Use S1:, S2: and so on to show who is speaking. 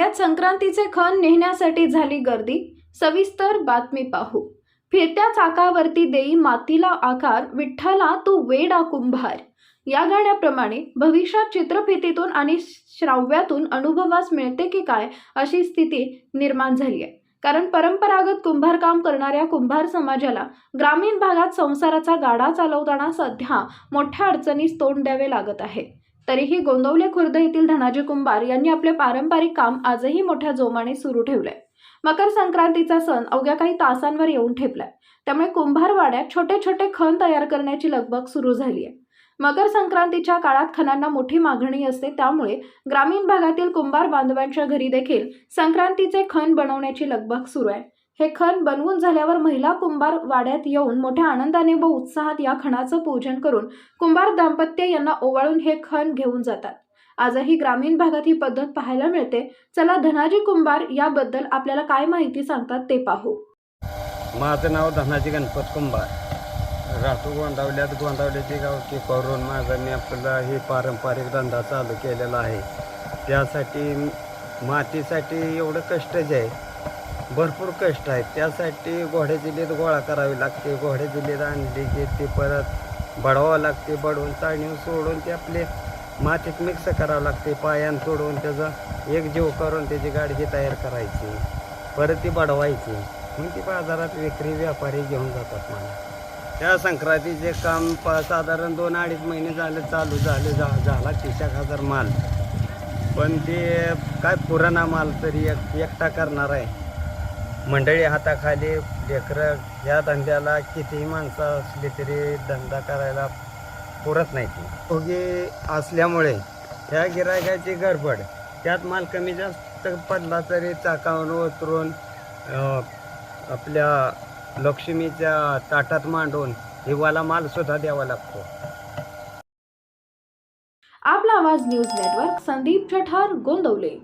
S1: वाड्यात संक्रांतीचे खण नेण्यासाठी झाली गर्दी. सविस्तर बातमी पाहू. फिरत्या चाकावरती देई मातीला आकार विठ्ठला तू वेडा कुंभार. या गाण्याप्रमाणे भविष्यात चित्रफितीतून आणि श्राव्यातून अनुभवास मिळते की काय अशी स्थिती निर्माण झाली आहे. कारण परंपरागत कुंभारकाम करणाऱ्या कुंभार समाजाला ग्रामीण भागात संसाराचा गाडा चालवताना सध्या मोठ्या अडचणीस तोंड द्यावे लागत आहे. तरीही गोंदवले खुर्द येथील धनाजी कुंभार यांनी आपले पारंपरिक काम आजही मोठ्या जोमाने सुरू ठेवले मकर संक्रांतीचा सण अवघ्या काही तासांवर येऊन ठेपलाय. त्यामुळे कुंभारवाड्यात छोटे छोटे खण तयार करण्याची लगबग सुरू झाली आहे मकर संक्रांतीच्या काळात खणांना मोठी मागणी असते त्यामुळे ग्रामीण भागातील कुंभार बांधवांच्या घरी देखील संक्रांतीचे खण बनवण्याची लगबग सुरू आहे. हे खण बनवून झाल्यावर महिला कुंभार वाड्यात येऊन मोठ्या आनंदाने व उत्साहात या खणाचं पूजन करून कुंभार दाम्पत्य यांना ओवाळून हे खण घेऊन जातात. आजही ग्रामीण भागात ही पद्धत पाहायला मिळते. चला धनाजी कुंभार याबद्दल आपल्याला काय माहिती सांगतात ते पाहू.
S2: माझं नाव धनाजी गणपत कुंभार. राहतो गोंदावल्यात. गोंदावल्याची गावठी करून माझा मी आपला हे पारंपरिक धंदा चालू केलेला आहे. त्यासाठी मातीसाठी एवढं कष्ट जे आहे. भरपूर कष्ट आहेत. त्यासाठी घोडे जिल्ह्यात गोळा करावी लागते. घोडे जिल्ह्यात आणली की ते परत बडवावं लागते. बडवून चाळणी सोडून ते आपले मातीत मिक्स करावं लागते. पायान सोडून त्याचा एक जीव करून त्याची गाडगी तयार करायची. परत ती बडवायची मग ती बाजारात विक्री व्यापारी घेऊन जातात मला त्या संक्रांतीचे काम पा साधारण दोन अडीच महिने झाले चालू झाले झा झाला तीस हजार माल. पण ते काय पुराणा माल तरी एक एकटा करणार आहे. मंडळी हाताखाली लेकरं या धंद्याला कितीही माणसं असली तरी धंदा करायला पुरत नाही ती उगी असल्यामुळे ह्या गिरायकाची गडबड त्यात माल कमी जास्त पडला तरी चाकावर उतरून आपल्या लक्ष्मीच्या ताटात मांडून हिवाला माल सुद्धा द्यावा लागतो.
S1: आपला आवाज न्यूज नेटवर्क संदीप चठार गोंदवले.